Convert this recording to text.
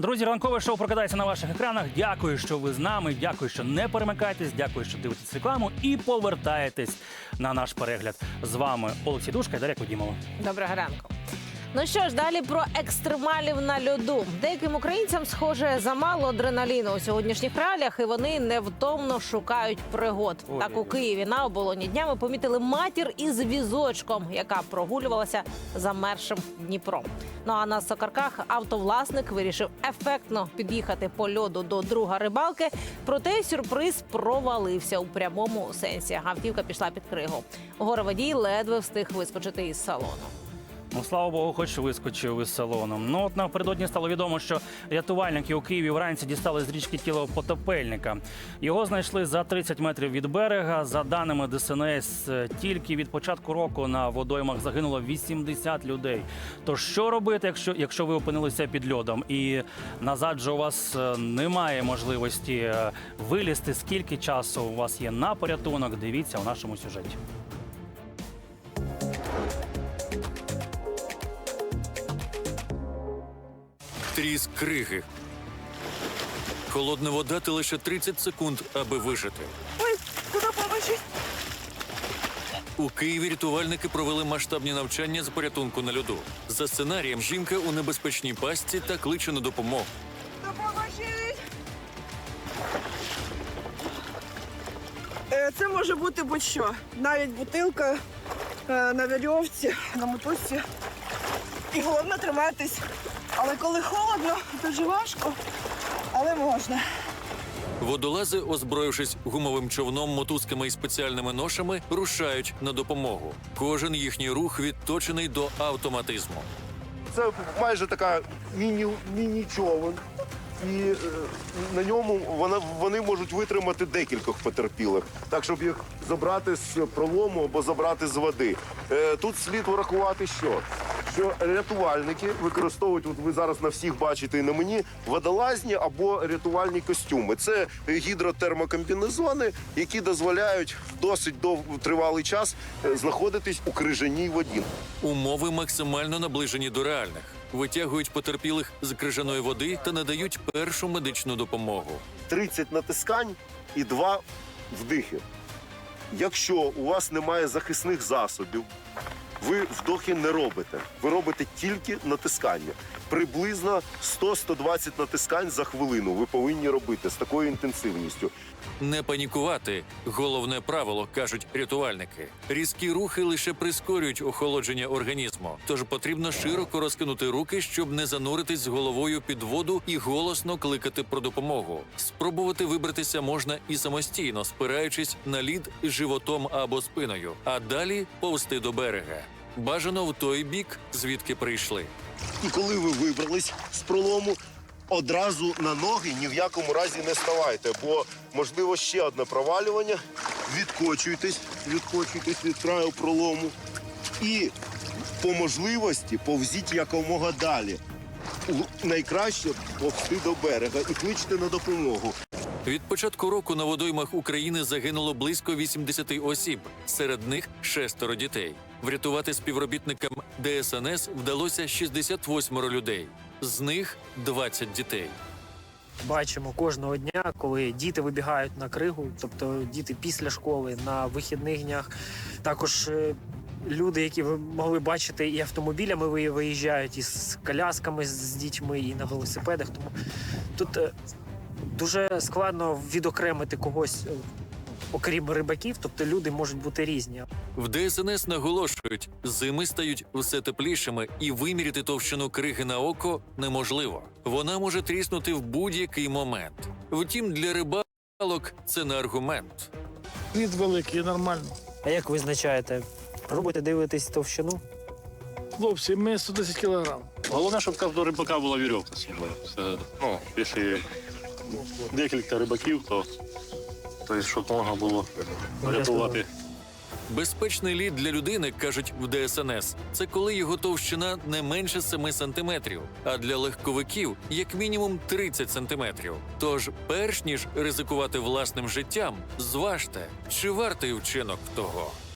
Друзі, ранкове шоу прокидається на ваших екранах. Дякую, що ви з нами. Дякую, що не перемикаєтесь. Дякую, що дивитесь рекламу і повертаєтесь на наш перегляд. З вами Олексій Душка і Дар'я Кудімова. Доброго ранку. Ну що ж, далі про екстремалів на льоду. Деяким українцям, схоже, замало адреналіну у сьогоднішніх реаліях, і вони невтомно шукають пригод. Ой. Так у Києві на оболоні днями помітили матір із візочком, яка прогулювалася замершим Дніпром. Ну а на Сокарках автовласник вирішив ефектно під'їхати по льоду до друга рибалки. Проте сюрприз провалився у прямому сенсі. Автівка пішла під кригу. Гороводій ледве встиг вискочити із салону. Ну, слава Богу, хоч вискочив із салону. Ну от напередодні стало відомо, що рятувальники у Києві вранці дістали з річки тіло потопельника. Його знайшли за 30 метрів від берега. За даними ДСНС, тільки від початку року на водоймах загинуло 80 людей. То що робити, якщо, якщо ви опинилися під льодом і назад же у вас е, немає можливості е, вилізти? Скільки часу у вас є на порятунок? Дивіться у нашому сюжеті. Тріск криги. Холодна вода та лише 30 секунд, аби вижити. Ой, куда положить? У Києві рятувальники провели масштабні навчання з порятунку на льоду. За сценарієм, жінка у небезпечній пастці та кличе на допомогу. Допоможіть! Е, Це може бути будь-що. Навіть бутилка е, на вірьовці, на мотузці. І головне триматись. Але коли холодно, дуже важко, але можна. Водолази, озброївшись гумовим човном, мотузками і спеціальними ношами, рушають на допомогу. Кожен їхній рух відточений до автоматизму. Це майже така міні, міні-човен. І е, на ньому вона, вони можуть витримати декількох потерпілих, так щоб їх забрати з пролому або забрати з води. Е, тут слід врахувати, що, що рятувальники використовують, от ви зараз на всіх бачите і на мені, водолазні або рятувальні костюми. Це гідротермокомбінезони, які дозволяють досить дов... тривалий час е, знаходитись у крижаній воді. Умови максимально наближені до реальних. Витягують потерпілих з крижаної води та надають першу медичну допомогу. 30 натискань і 2 вдихи. Якщо у вас немає захисних засобів, ви вдохи не робите. Ви робите тільки натискання. Приблизно 100-120 натискань за хвилину ви повинні робити з такою інтенсивністю. Не панікувати головне правило, кажуть рятувальники. Різкі рухи лише прискорюють охолодження організму, тож потрібно широко розкинути руки, щоб не зануритись з головою під воду і голосно кликати про допомогу. Спробувати вибратися можна і самостійно, спираючись на лід животом або спиною, а далі повсти до берега. Бажано в той бік, звідки прийшли. І коли ви вибрались з пролому, одразу на ноги ні в якому разі не ставайте, бо можливо ще одне провалювання. Відкочуйтесь, відкочуйтесь від краю пролому. І по можливості повзіть якомога далі. Найкраще повзти до берега і кличте на допомогу. Від початку року на водоймах України загинуло близько 80 осіб. Серед них шестеро дітей. Врятувати співробітникам ДСНС вдалося 68 людей. З них 20 дітей. бачимо кожного дня, коли діти вибігають на кригу, тобто діти після школи на вихідних днях. Також е, люди, які ви могли бачити, і автомобілями ви- виїжджають, і з колясками з дітьми, і на велосипедах. Тому тут е, дуже складно відокремити когось. е, Окрім рибаків, тобто люди можуть бути різні. В ДСНС наголошують, зими стають усе теплішими, і виміряти товщину криги на око неможливо. Вона може тріснути в будь-який момент. Втім, для рибалок це не аргумент. Лід великий, нормально. А як визначаєте? Пробуйте дивитись товщину? Хлопці, ми 110 кілограм. Головне, щоб кожного рибака була вірьовка. Це, ну, якщо декілька рибаків, то, то щоб можна було рятувати. Безпечний лід для людини, кажуть в ДСНС, це коли його товщина не менше 7 сантиметрів, а для легковиків як мінімум 30 сантиметрів. Тож, перш ніж ризикувати власним життям, зважте, чи вартий вчинок того.